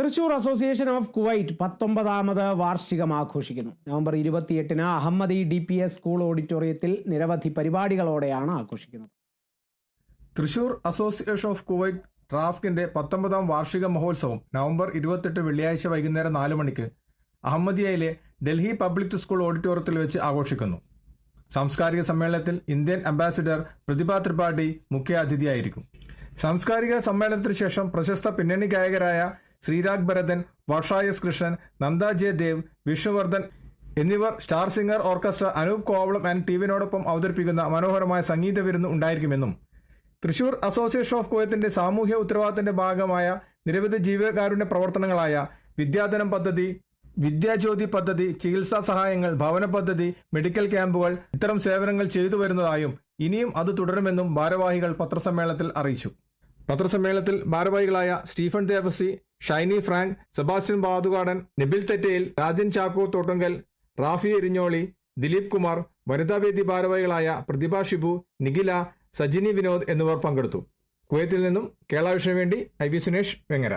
Thrissur association of Kuwait പത്തൊമ്പതാമത് വാർഷികം ആഘോഷിക്കുന്നു. നവംബർ ഇരുപത്തിയെട്ടിന് Ahmadi D P S school ഓഡിറ്റോറിയത്തിൽ നിരവധി പരിപാടികളോടെയാണ് ആഘോഷിക്കുന്നത്. തൃശൂർ അസോസിയേഷൻ ഓഫ് കുവൈറ്റ് ട്രാസ്കിന്റെ പത്തൊമ്പതാം വാർഷിക മഹോത്സവം നവംബർ ഇരുപത്തെട്ട് വെള്ളിയാഴ്ച വൈകുന്നേരം നാല് മണിക്ക് അഹമ്മദിയയിലെ ഡൽഹി പബ്ലിക് സ്കൂൾ ഓഡിറ്റോറിയത്തിൽ വെച്ച് ആഘോഷിക്കുന്നു. സാംസ്കാരിക സമ്മേളനത്തിൽ ഇന്ത്യൻ അംബാസിഡർ പ്രതിഭ ത്രിപാഠി മുഖ്യാതിഥിയായിരിക്കും. സാംസ്കാരിക സമ്മേളനത്തിന് ശേഷം പ്രശസ്ത പിന്നണി ഗായകരായ ശ്രീരാഗ് ഭരതൻ വർഷ എസ് കൃഷ്ണൻ നന്ദ ജെ ദേവ് വിഷ്ണുവർദ്ധൻ എന്നിവർ star singer orchestra Anoop Kovalam and ടീവിനോടൊപ്പം അവതരിപ്പിക്കുന്ന മനോഹരമായ സംഗീത വിരുന്ന് ഉണ്ടായിരിക്കുമെന്നും. തൃശൂർ അസോസിയേഷൻ ഓഫ് കോയത്തിന്റെ സാമൂഹ്യ ഉത്തരവാദിത്തത്തിന്റെ ഭാഗമായ നിരവധി ജീവകാരുണ്യ പ്രവർത്തനങ്ങളായ വിദ്യാധനം പദ്ധതി വിദ്യാജ്യോതി പദ്ധതി ചികിത്സാ സഹായങ്ങൾ ഭവന പദ്ധതി മെഡിക്കൽ ക്യാമ്പുകൾ ഇത്തരം സേവനങ്ങൾ ചെയ്തു വരുന്നതായും ഇനിയും അത് തുടരുമെന്നും ഭാരവാഹികൾ പത്രസമ്മേളനത്തിൽ അറിയിച്ചു. പത്രസമ്മേളനത്തിൽ ഭാരവാഹികളായ Stephen Devasi Shiny Frank Sebastian Bathukadan Nibil Thettayil Rajan Chacko Thottungal Rafi Erinjoli Dileep Kumar വനിതാവേദി ഭാരവാഹികളായ പ്രതിഭ ഷിബു നിഖില സജിനി വിനോദ് എന്നിവർ പങ്കെടുത്തു. കുവൈത്തിൽ നിന്നും കേരള വേണ്ടി ഐ വി സുനേഷ് വെങ്ങര.